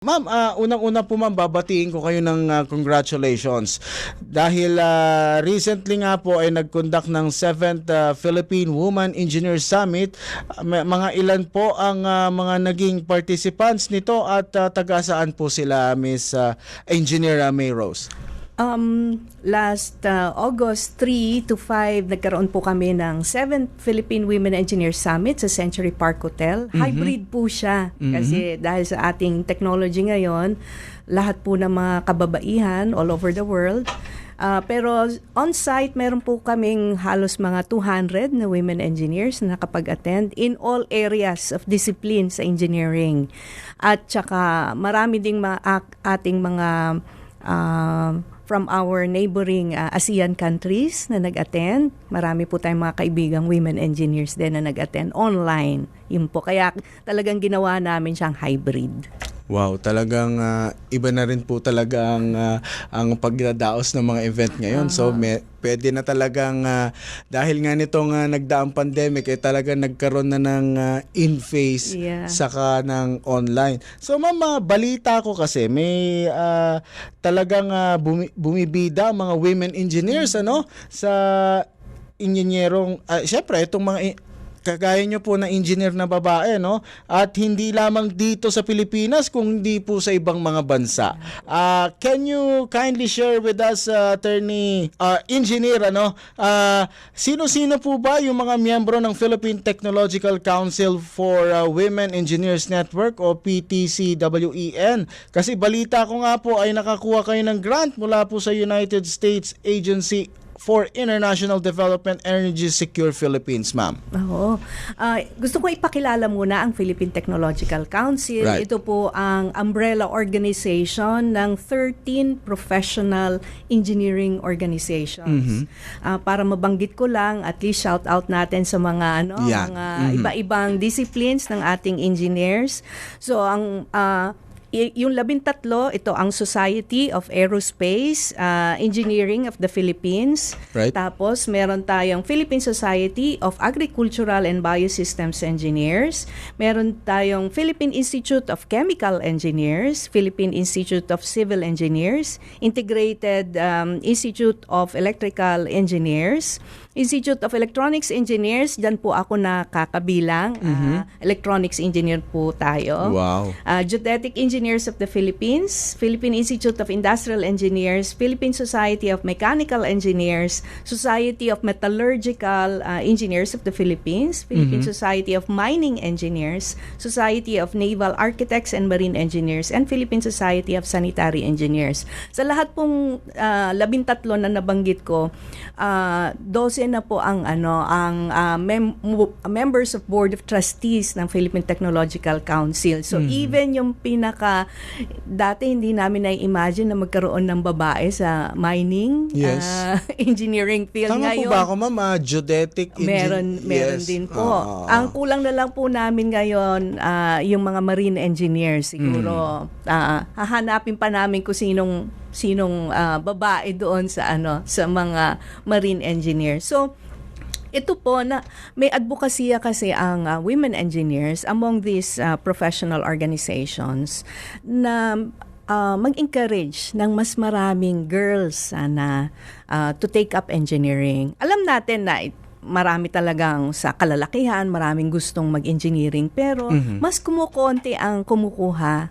Ma'am, ah, unang-una po ma'am, babatiin ko kayo ng ah, congratulations. Dahil ah, recently nga po ay nag-conduct ng 7th ah, Philippine Woman Engineer Summit. May- mga ilan po ang ah, mga naging participants nito at ah, taga saan po sila, Miss ah, Engineer May Rose? Um, last uh, August 3 to 5, nagkaroon po kami ng 7th Philippine Women Engineers Summit sa Century Park Hotel. Hybrid po siya kasi dahil sa ating technology ngayon, lahat po ng mga kababaihan all over the world. Ah, pero on-site, meron po kaming halos mga 200 na women engineers na nakapag-attend in all areas of discipline sa engineering. At saka marami ding mga ating mga um, from our neighboring uh, ASEAN countries na nag-attend. Marami po tayong mga kaibigang women engineers din na nag-attend online. Yun po. Kaya talagang ginawa namin siyang hybrid. Wow, talagang ah, iba na rin po talaga ang, ah, ang pagdadaos ng mga event ngayon. So, may, pwede na talagang, ah, dahil nga nitong ah, nagdaang pandemic, eh talagang nagkaroon na ng ah, in-face Yeah. saka ng online. So, mama, balita ko kasi, may ah, talagang ah, bumi- bumibida mga women engineers, ano, sa inyenyerong, uh, syempre, itong mga kagaya nyo po na engineer na babae, no? At hindi lamang dito sa Pilipinas, kundi po sa ibang mga bansa. Ah, can you kindly share with us, uh, attorney, uh, engineer, ano? Ah, sino-sino po ba yung mga miyembro ng Philippine Technological Council for uh, Women Engineers Network o PTCWEN? Kasi balita ko nga po ay nakakuha kayo ng grant mula po sa United States Agency for International Development Energy Secure Philippines, ma'am. Oo. Ah, gusto ko ipakilala muna ang Philippine Technological Council. Right. Ito po ang umbrella organization ng 13 professional engineering organizations. Ah, para mabanggit ko lang, at least shout out natin sa mga ano, Yan. mga Mhm. iba-ibang disciplines ng ating engineers. So ang ah, y- yung labintatlo, ito ang Society of Aerospace ah, Engineering of the Philippines. Right. Tapos, meron tayong Philippine Society of Agricultural and Biosystems Engineers. Meron tayong Philippine Institute of Chemical Engineers, Philippine Institute of Civil Engineers, Integrated um, Institute of Electrical Engineers, Institute of Electronics Engineers, dyan po ako nakakabilang. Ah, electronics engineer po tayo. Wow. Uh, Geodetic Engineers of the Philippines, Philippine Institute of Industrial Engineers, Philippine Society of Mechanical Engineers, Society of Metallurgical uh, Engineers of the Philippines, Philippine Society of Mining Engineers, Society of Naval Architects and Marine Engineers, and Philippine Society of Sanitary Engineers. Sa lahat pong uh, labintatlo na nabanggit ko, uh, 12 na po ang ano ang uh, mem- members of Board of Trustees ng Philippine Technological Council. So even yung pinaka dati hindi namin na-imagine na magkaroon ng babae sa mining Yes. uh, engineering field Tama ngayon. po ba ako, ma'am? Ah, geodetic Meron, meron Yes. din po. Ah, Ang kulang na lang po namin ngayon, ah, yung mga marine engineers siguro. Mm. ah, hahanapin pa namin kung sinong sinong ah, babae doon sa ano sa mga marine engineers. So ito po na may advokasya kasi ang ah, women engineers among these ah, professional organizations na ah, mag-encourage ng mas maraming girls sana ah, to take up engineering. Alam natin na it- marami talagang sa kalalakihan, maraming gustong mag-engineering pero mas kumukonti ang kumukuha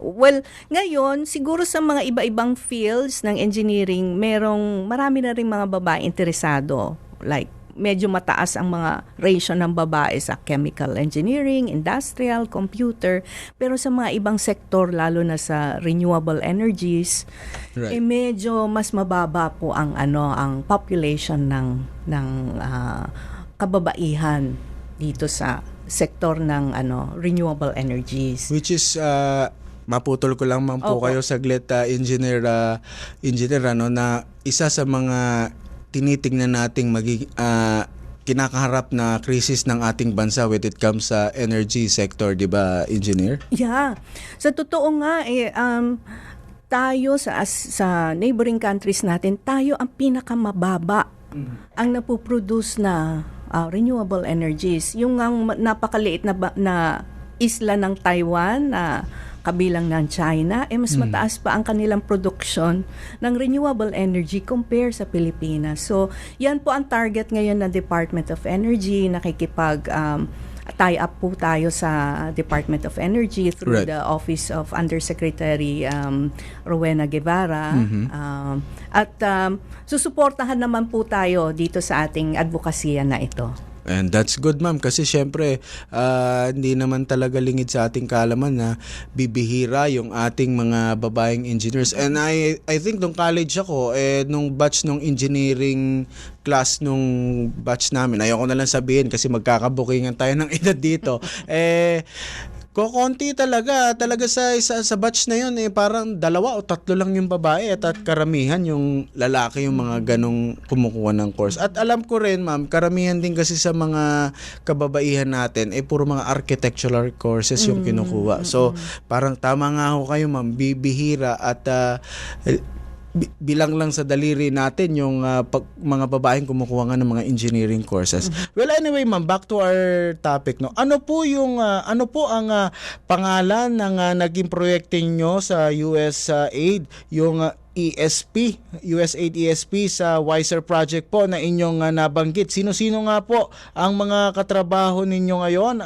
Well, ngayon, siguro sa mga iba-ibang fields ng engineering, merong marami na rin mga babae interesado. Like, medyo mataas ang mga ratio ng babae sa chemical engineering, industrial, computer. Pero sa mga ibang sektor, lalo na sa renewable energies, Right. eh medyo mas mababa po ang ano ang population ng ng ah, kababaihan dito sa sektor ng ano renewable energies. Which is, ah, maputol ko lang man po Opo. kayo saglit, ah, engineer, ah, engineer, ano, na isa sa mga tinitingnan nating magi, ah, kinakaharap na krisis ng ating bansa when it comes sa energy sector, di ba, engineer? Yeah. Sa totoo nga eh um tayo sa sa neighboring countries natin, tayo ang pinakamababa ang napoproduce na ah, renewable energies. Yung ang napakaliit na na isla ng Taiwan na kabilang ng China, eh mas mataas pa ang kanilang production ng renewable energy compare sa Pilipinas. So, yan po ang target ngayon ng Department of Energy, nakikipag um, tie up po tayo sa Department of Energy through Right. the Office of Undersecretary um, Rowena Guevara. Mm-hmm. Um, at um, susuportahan naman po tayo dito sa ating advokasya na ito. And that's good ma'am kasi syempre ah, hindi naman talaga lingid sa ating kaalaman na bibihira yung ating mga babaeng engineers. And I I think nung college ako eh nung batch nung engineering class nung batch namin. Ayoko na lang sabihin kasi magkakabukingan tayo ng edad dito. eh Kokonti talaga, talaga sa, sa sa batch na yun eh parang dalawa o tatlo lang yung babae at, at karamihan yung lalaki yung mga ganong kumukuha ng course. At alam ko rin ma'am, karamihan din kasi sa mga kababaihan natin eh puro mga architectural courses yung kinukuha. So parang tama nga ho kayo ma'am, bibihira at bi- bilang lang sa daliri natin yung ah, pag, mga babaeng kumukuha nga ng mga engineering courses. Well anyway ma'am, back to our topic no. Ano po yung ah, ano po ang ah, pangalan ng ah, naging proyekto nyo sa US aid yung ah, ESP, USAID ESP sa Wiser Project po na inyong ah, nabanggit. Sino-sino nga po ang mga katrabaho ninyo ngayon?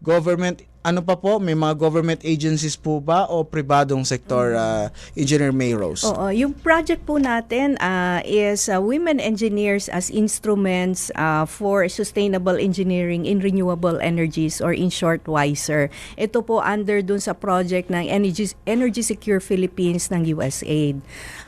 Government ano pa po? May mga government agencies po ba o pribadong sektor, ah, Engineer May Rose? Oo, yung project po natin ah, is ah, Women Engineers as Instruments ah, for Sustainable Engineering in Renewable Energies or in short WISER. Ito po under dun sa project ng Energy, Energy Secure Philippines ng USAID.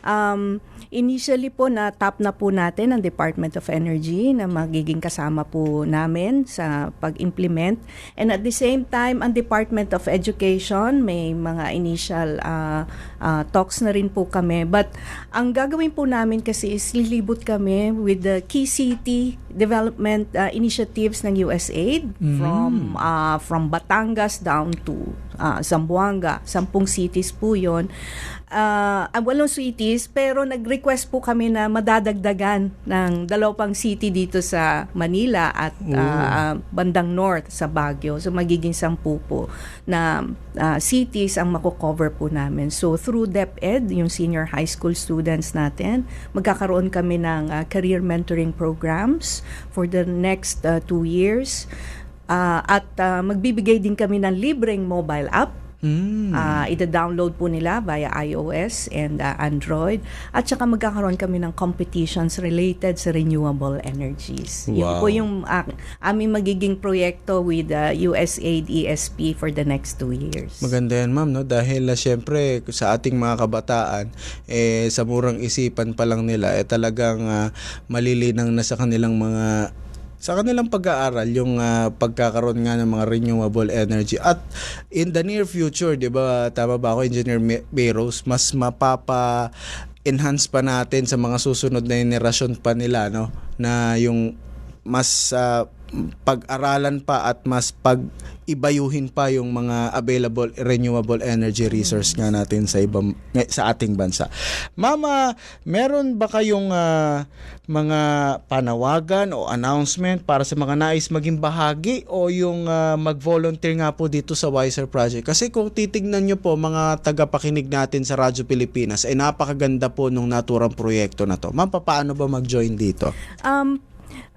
Um, initially po na top na po natin ang Department of Energy na magiging kasama po namin sa pag-implement. And at the same time ang Department of Education may mga initial ah, ah, talks na rin po kami. But ang gagawin po namin kasi is lilibot kami with the key city development ah, initiatives ng USAID from ah, from Batangas down to ah, Zamboanga. Sampung cities po yon ah ah, walong cities pero nag-request po kami na madadagdagan ng dalawang city dito sa Manila at ah, bandang north sa Baguio. So magiging sampu po na ah, cities ang mako-cover po namin. So through DepEd, yung senior high school students natin, magkakaroon kami ng ah, career mentoring programs for the next ah, two years. Ah, at ah, magbibigay din kami ng libreng mobile app Hmm. Ah, ida-download po nila via iOS and ah, Android. At saka magkakaroon kami ng competitions related sa renewable energies. Yun Wow. po yung ah, aming magiging proyekto with ah, USAID ESP for the next two years. Maganda yan ma'am no dahil uh, syempre sa ating mga kabataan eh sa murang isipan pa lang nila eh talagang ah, malilinang na sa kanilang mga sa kanilang pag-aaral yung ah, pagkakaroon nga ng mga renewable energy at in the near future 'di ba tama ba ako engineer Beros mas mapapa enhance pa natin sa mga susunod na generasyon pa nila no? Na yung mas ah, pag-aralan pa at mas pag-ibayuhin pa yung mga available renewable energy resource nga natin sa ibang sa ating bansa. Mama, meron ba kayong ah, mga panawagan o announcement para sa mga nais maging bahagi o yung ah, mag-volunteer nga po dito sa Wiser Project? Kasi kung titignan nyo po mga tagapakinig natin sa Radyo Pilipinas, ay napakaganda po nung naturang proyekto na to. Ma'am, paano ba mag-join dito? Um,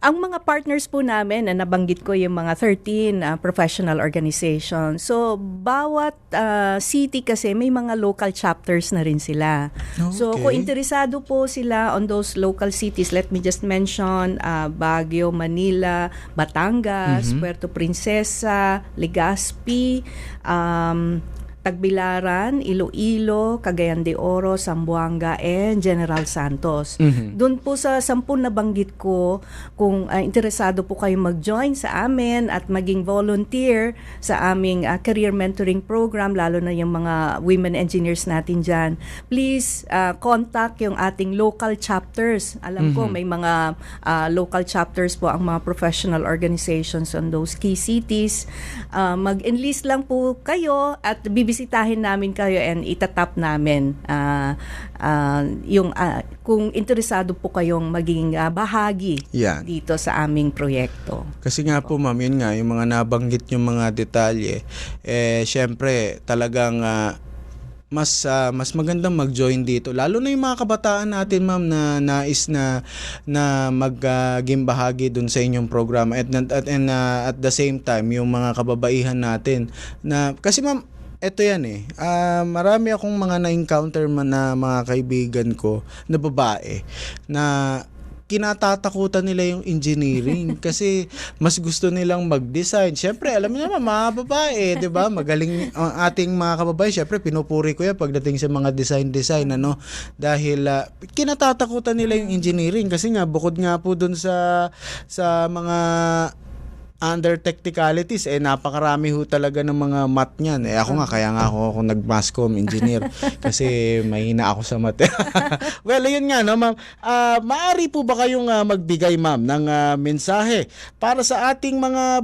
ang mga partners po namin, na nabanggit ko yung mga 13 uh, professional organizations. So, bawat uh, city kasi may mga local chapters na rin sila. So, Okay. kung interesado po sila on those local cities, let me just mention uh, Baguio, Manila, Batangas, Puerto Princesa, Legazpi, um, Tagbilaran, Iloilo, Cagayan de Oro, Zamboanga, and General Santos. Doon po sa sampun na banggit ko, kung ah, interesado po kayo mag-join sa amin at maging volunteer sa aming ah, career mentoring program, lalo na yung mga women engineers natin dyan, please ah, contact yung ating local chapters. Alam ko may mga ah, local chapters po ang mga professional organizations on those key cities. Ah, mag-enlist lang po kayo at bibigyan bibisitahin namin kayo and itatap namin ah, ah, yung ah, kung interesado po kayong maging ah, bahagi Yan. dito sa aming proyekto. Kasi nga po ma'am, yun nga, yung mga nabanggit yung mga detalye, eh syempre talagang ah, mas ah, mas magandang mag-join dito lalo na yung mga kabataan natin ma'am na nais na na maging bahagi dun sa inyong programa at at, and, ah, at the same time yung mga kababaihan natin na kasi ma'am eto yan eh. Ah, marami akong mga na-encounter man na mga kaibigan ko na babae na kinatatakutan nila yung engineering kasi mas gusto nilang mag-design. Syempre, alam niyo naman, mga babae, 'di ba? Magaling ang ating mga kababae. Syempre, pinupuri ko 'yan pagdating sa mga design-design ano dahil ah, kinatatakutan nila yung engineering kasi nga bukod nga po dun sa sa mga under technicalities eh napakarami ho talaga ng mga math niyan. Eh ako nga kaya nga ako ako nag-mass comm engineer kasi mahina ako sa math. well, yun nga no, ma'am. Ah, maaari po ba kayong ah, magbigay ma'am ng ah, mensahe para sa ating mga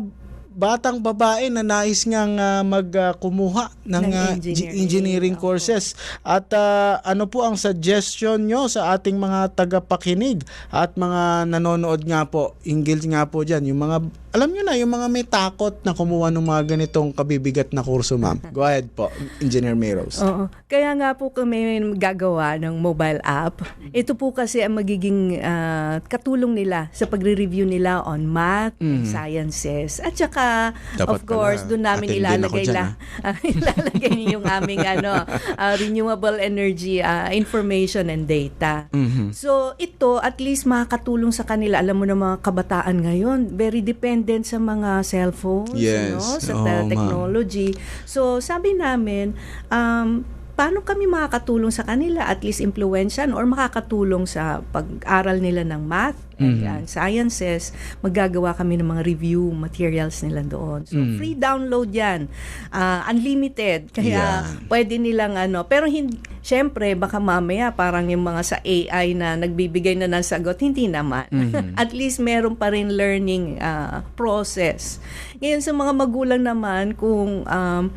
batang babae na nais ngang ah, magkumuha ng, Ng ah, engineering. courses at ah, ano po ang suggestion nyo sa ating mga tagapakinig at mga nanonood nga po hinggil nga po dyan yung mga alam nyo na yung mga may takot na kumuha ng mga ganitong kabibigat na kurso ma'am go ahead po Engineer Meros Oo. Kaya nga po kami gagawa ng mobile app. Ito po kasi ang magiging ah, katulong nila sa pagre-review nila on math, sciences, at saka Mm-hmm. Dapat of course pala, doon namin ilalagay dyan, la, ilalagay yung aming ano ah, renewable energy ah, information and data. Mhm. So ito at least makakatulong sa kanila. Alam mo na mga kabataan ngayon, very dependent sa mga cellphones, Yes. no? sa Oo, te- ma'am. technology. So sabi namin, um, paano kami makakatulong sa kanila at least influensyan or makakatulong sa pag-aral nila ng math and Mhm. uh, sciences, maggagawa kami ng mga review materials nila doon. So Mm. free download 'yan. Ah, unlimited. Kaya Yan. pwede nilang ano, pero hindi syempre baka mamaya parang yung mga sa AI na nagbibigay na ng sagot, hindi naman. Mhm. At least meron pa rin learning ah, process. Ngayon sa mga magulang naman kung um,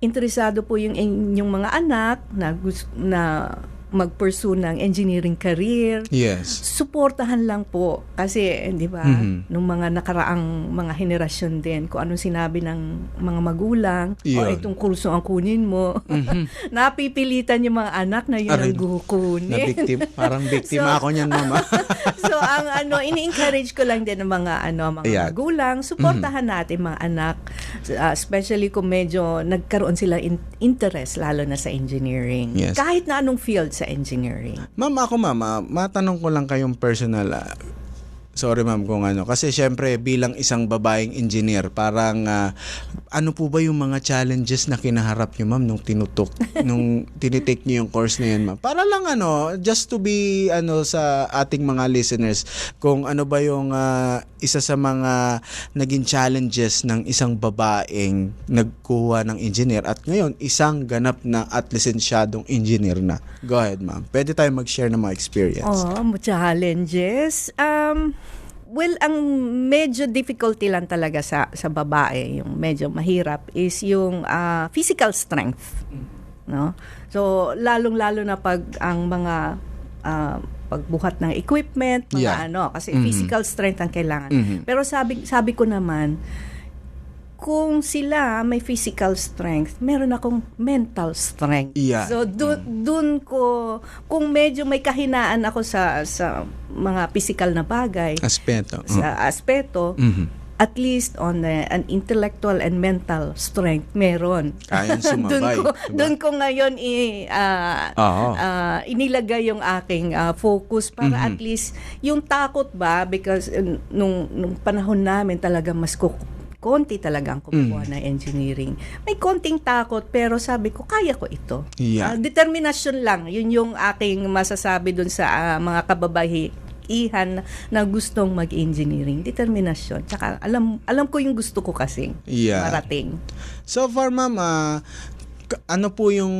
interesado po yung inyong mga anak na na mag-pursue ng engineering career, yes. Suportahan lang po. Kasi eh, 'di ba Mhm. nung mga nakaraang mga henerasyon din kung anong sinabi ng mga magulang o Yun. itong kurso ang kunin mo. Napipilitan yung mga anak na yun Aray, ang kukunin. na victim parang biktima So- ako niyan mama. So ang ano ini-encourage ko lang din ng mga ano mga Ayan. magulang suportahan natin mga anak. Uh, especially kung medyo nagkaroon sila in- interest lalo na sa engineering. Yes. kahit na anong field sa engineering Ma'am, ako ma'am, ah, matanong ko lang kayong personal. ah, sorry ma'am kung ano. Kasi syempre bilang isang babaeng engineer, parang ah, ano po ba yung mga challenges na kinaharap nyo ma'am nung tinutok, nung tinitake nyo yung course na yun ma'am? Para lang ano, just to be ano sa ating mga listeners, kung ano ba yung ah, isa sa mga naging challenges ng isang babaeng nagkuha ng engineer at ngayon isang ganap na at lisensyadong engineer na. Go ahead, ma'am. Pwede tayo mag-share ng mga experience. Oh, challenges. Um, well, ang medyo difficulty lang talaga sa sa babae, yung medyo mahirap is yung ah, physical strength. No? So, lalong-lalo na pag ang mga ah, pagbuhat ng equipment, mga Yeah. ano, kasi Mhm. physical strength ang kailangan. Mhm. Pero sabi sabi ko naman, kung sila may physical strength, meron akong mental strength. Yeah. So dun, dun ko kung medyo may kahinaan ako sa sa mga physical na bagay, Aspeto. sa aspeto, Mhm. at least on the, an intellectual and mental strength meron. Kayang Doon ko diba? doon ko ngayon i Oo. ah, inilagay yung aking ah, focus para Mhm. at least yung takot ba because uh, nung nung panahon namin talaga mas ko konti talagang kumukuha Mm. ng engineering. May konting takot pero sabi ko kaya ko ito. Yeah. Ah, determinasyon lang. Yun yung aking masasabi dun sa ah, mga kababaihan na gustong mag-engineering. Determinasyon. Tsaka alam alam ko yung gusto ko kasi Yeah. marating. So far, ma'am, K- ano po yung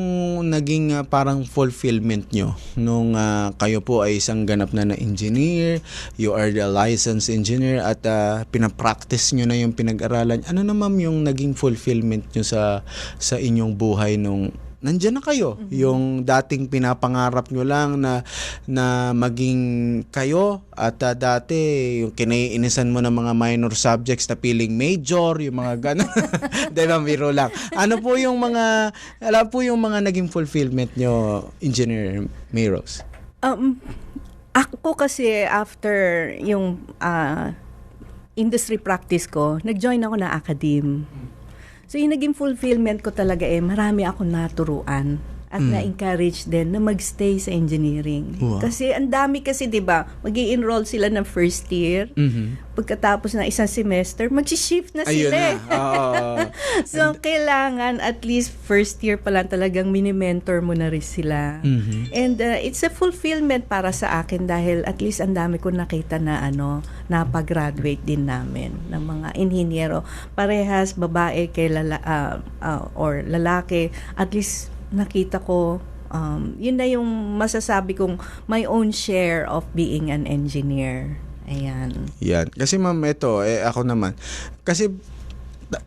naging ah, parang fulfillment nyo nung ah, kayo po ay isang ganap na na engineer, you are the licensed engineer at ah, pinapractice nyo na yung pinag-aralan. Ano na ma'am yung naging fulfillment nyo sa sa inyong buhay nung nandyan na kayo. Yung dating pinapangarap nyo lang na na maging kayo at ah, dati yung kinaiinisan mo ng mga minor subjects na piling major, yung mga gano'n. Di ba, biro lang. Ano po yung mga, alam po yung mga naging fulfillment nyo, Engineer Miros? Um, ako kasi after yung ah, industry practice ko, nag-join ako na academe. So yung naging fulfillment ko talaga eh, marami ako naturuan at na-encourage din na magstay sa engineering. Wow. Kasi ang dami kasi 'di ba, magi enroll sila ng first year. Mhm. Pagkatapos ng isang semester, mag-shift na Ayun sila. na. Oo. so, kailangan at least first year pa lang talagang mini-mentor mo na rin sila. Mhm. And uh, it's a fulfillment para sa akin dahil at least ang dami ko nakita na ano, napag-graduate din namin ng mga inhinyero. Parehas babae kay lala, ah, ah, or lalaki, at least nakita ko um, yun na yung masasabi kong my own share of being an engineer. Ayan. Yan. Kasi ma'am, ito, eh, ako naman. Kasi,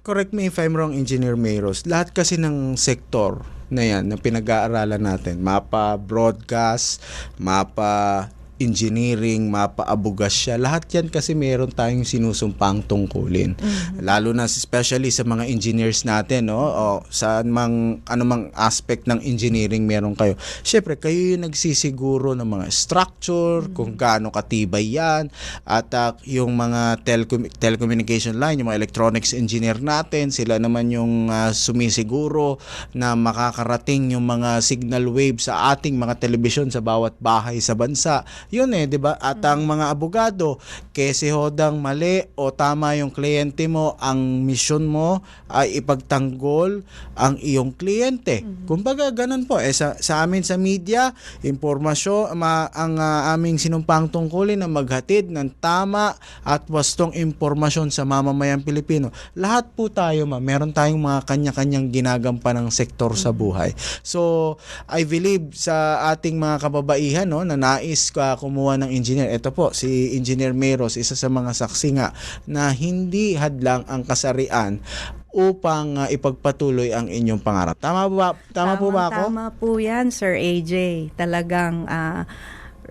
correct me if I'm wrong, Engineer Mayros, lahat kasi ng sektor na yan, na pinag-aaralan natin, mapa broadcast, mapa engineering, mapa abugasya, lahat yan kasi meron tayong sinusumpang tungkulin. Lalo na especially sa mga engineers natin, no? O sa mang anumang aspect ng engineering meron kayo. Syempre, kayo yung nagsisiguro ng mga structure, kung gaano katibay yan, at ah, yung mga telecom- telecommunication line, yung mga electronics engineer natin, sila naman yung ah, sumisiguro na makakarating yung mga signal wave sa ating mga telebisyon sa bawat bahay sa bansa. Yun eh, 'di ba? At ang mga abogado, kese hodang mali o tama yung kliyente mo, ang misyon mo ay ipagtanggol ang iyong kliyente. Kumbaga ganun po eh sa, sa amin sa media, impormasyon ma, ang ah, aming sinumpang tungkulin na maghatid ng tama at wastong impormasyon sa mamamayang Pilipino. Lahat po tayo, ma, meron tayong mga kanya-kanyang ginagampan ng sektor sa buhay. So, I believe sa ating mga kababaihan no, na nais ka kumuha ng engineer. Ito po, si Engineer Meros, isa sa mga saksi nga na hindi hadlang ang kasarian upang ah, ipagpatuloy ang inyong pangarap. Tama ba? Tama, po ba ako? Tama po yan, Sir AJ. Talagang ah,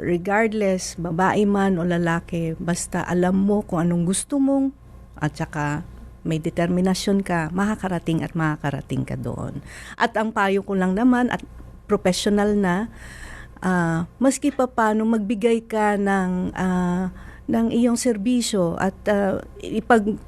regardless, babae man o lalaki, basta alam mo kung anong gusto mong at saka may determinasyon ka, makakarating at makakarating ka doon. At ang payo ko lang naman at professional na, ah, maski pa paano magbigay ka ng ah, ng iyong serbisyo at ah, ipag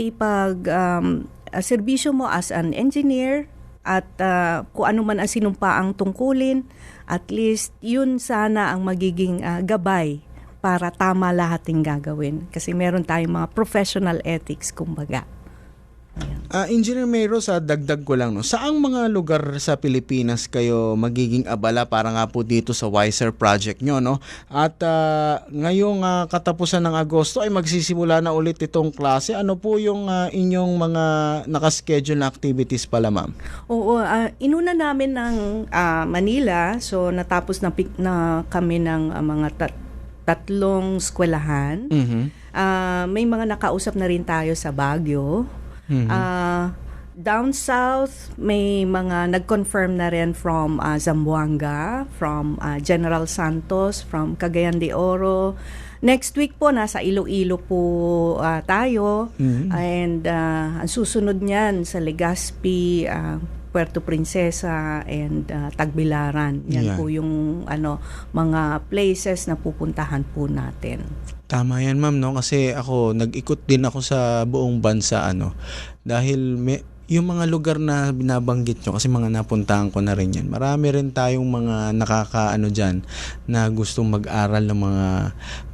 ipag um, serbisyo mo as an engineer at ah, kung ano man ang sinumpaang tungkulin, at least yun sana ang magiging ah, gabay para tama lahat ng gagawin. Kasi meron tayong mga professional ethics, kumbaga. Ah, Engineer Mero, sa dagdag ko lang, no, saang mga lugar sa Pilipinas kayo magiging abala para nga po dito sa Wiser Project nyo, no? At ah, ngayong ah, katapusan ng Agosto ay magsisimula na ulit itong klase. Ano po yung ah, inyong mga nakaschedule na activities pala, ma'am? Oo, ah, inuna namin ng ah, Manila, so natapos na, na kami ng ah, mga tat- tatlong eskwelahan. Mhm. Ah, may mga nakausap na rin tayo sa Baguio. Mhm. Ah, down south, may mga nag-confirm na rin from ah, Zamboanga, from ah, General Santos, from Cagayan de Oro. Next week po, nasa Iloilo po ah, tayo. Mhm. And ah, ang susunod niyan sa Legazpi, ah, Puerto Princesa, and ah, Tagbilaran. Yan. Yan po yung ano, mga places na pupuntahan po natin. Tama yan ma'am no kasi ako nag-ikot din ako sa buong bansa ano dahil may yung mga lugar na binabanggit nyo kasi mga napuntahan ko na rin yan. Marami rin tayong mga nakakaano dyan na gustong mag-aral ng mga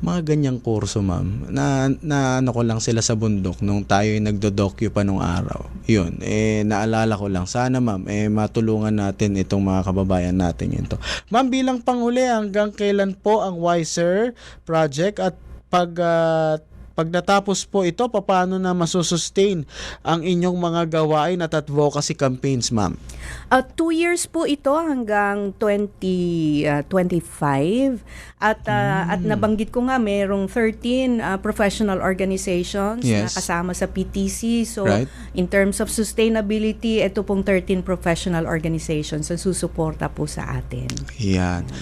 mga ganyang kurso ma'am. Na, na ano ko lang sila sa bundok nung tayo yung nagdo-docu pa nung araw. Yun, eh naalala ko lang. Sana ma'am, eh matulungan natin itong mga kababayan natin yun to. Ma'am, bilang panghuli, hanggang kailan po ang Wiser Project at pag ah, pag natapos po ito, paano na masusustain ang inyong mga gawain at advocacy campaigns, ma'am? Uh, two years po ito hanggang 2025 at uh, at nabanggit ko nga merong 13 uh, professional organizations na Yes. kasama sa PTC. So Right. in terms of sustainability, ito pong 13 professional organizations ang susuporta po sa atin. Yan.